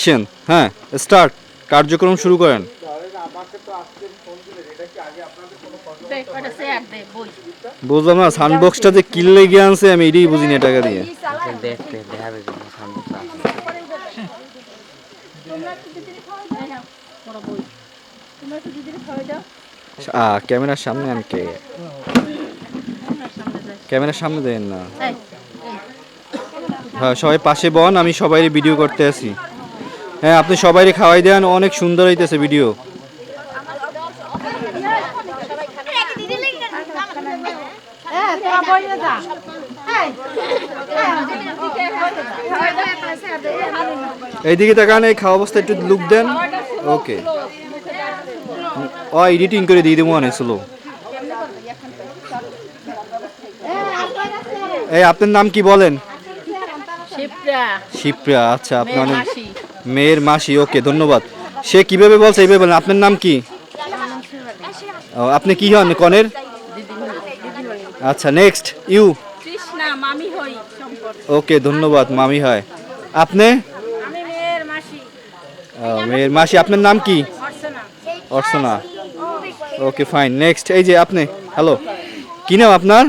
Action, হ্যাঁ start কার্যক্রম শুরু করেন। বুঝলাম না সানবক্সটা যে কিনলে গিয়ে আনছে আমি এটাই বুঝি না টাকা দিয়ে ক্যামেরার সামনে আমি কে আমার সামনে যাই। ক্যামেরার সামনে দেন না। হ্যাঁ সবাই পাশে বন আমি সবাই ভিডিও করতে আছি হ্যাঁ আপনি সবাই খাওয়াই দেন অনেক সুন্দর হইতেছে ভিডিও এইদিকে তাকান এই খাওয়া অবস্থা একটু লুক দেন। ওকে ও এডিটিং করে দিয়ে দেবো অনেক স্লো এই আপনার নাম কি বলেন? শিবরা শিপ্রা আচ্ছা আপনি মেয়ের মাসি ওকে ধন্যবাদ। সে কীভাবে বলছে এইভাবে বলেন। আপনার নাম কি? ও, আপনি কি হন? কনের? আচ্ছা নেক্সট ইউ। ওকে ধন্যবাদ মামি হয়। আপনি? মেয়ের মাসি। আপনার নাম কি? অর্চনা। ওকে ফাইন নেক্সট এই যে আপনি হ্যালো কি নাম আপনার?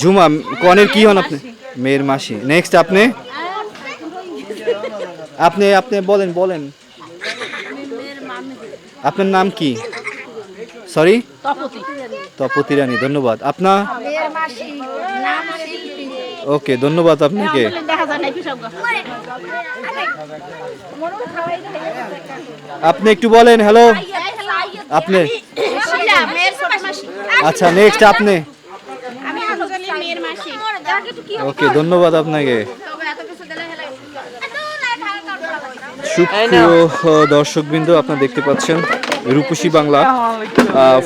ঝুমা কনের কি হন আপনি? মেয়ের মাসি। নেক্সট আপনি? আপনি আপনি বলেন বলেন। আপনার নাম কি? সরি তপতি। রানী ধন্যবাদ। আপনার ওকে ধন্যবাদ আপনাকে। আপনি একটু বলেন হ্যালো আপনি। আচ্ছা নেক্সট আপনি। ওকে ধন্যবাদ আপনাকে। সুপ্রিয় দর্শকবৃন্দ আপনারা দেখতে পাচ্ছেন রূপসী বাংলা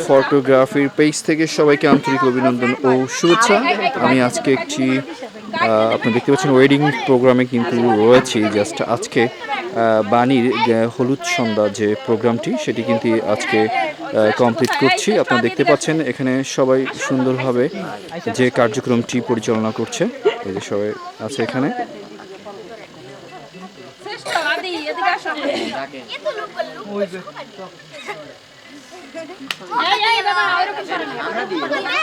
ফটোগ্রাফির পেজ থেকে সবাইকে আন্তরিক অভিনন্দন ও শুভেচ্ছা। আমি আজকে একটি আহ, আপনারা দেখতে পাচ্ছেন ওয়েডিং প্রোগ্রামে কিন্তু রয়েছি। জাস্ট আজকে বাণীর হলুদ সন্ধ্যা যে প্রোগ্রামটি সেটি কিন্তু আজকে কমপ্লিট করছি। আপনারা দেখতে পাচ্ছেন এখানে সবাই সুন্দরভাবে যে কার্যক্রমটি পরিচালনা করছে এই যে সবাই আছে এখানে। শ্রেষ্ঠ আদি এদিকে আসো। এই এই বাবা ওরকম করে না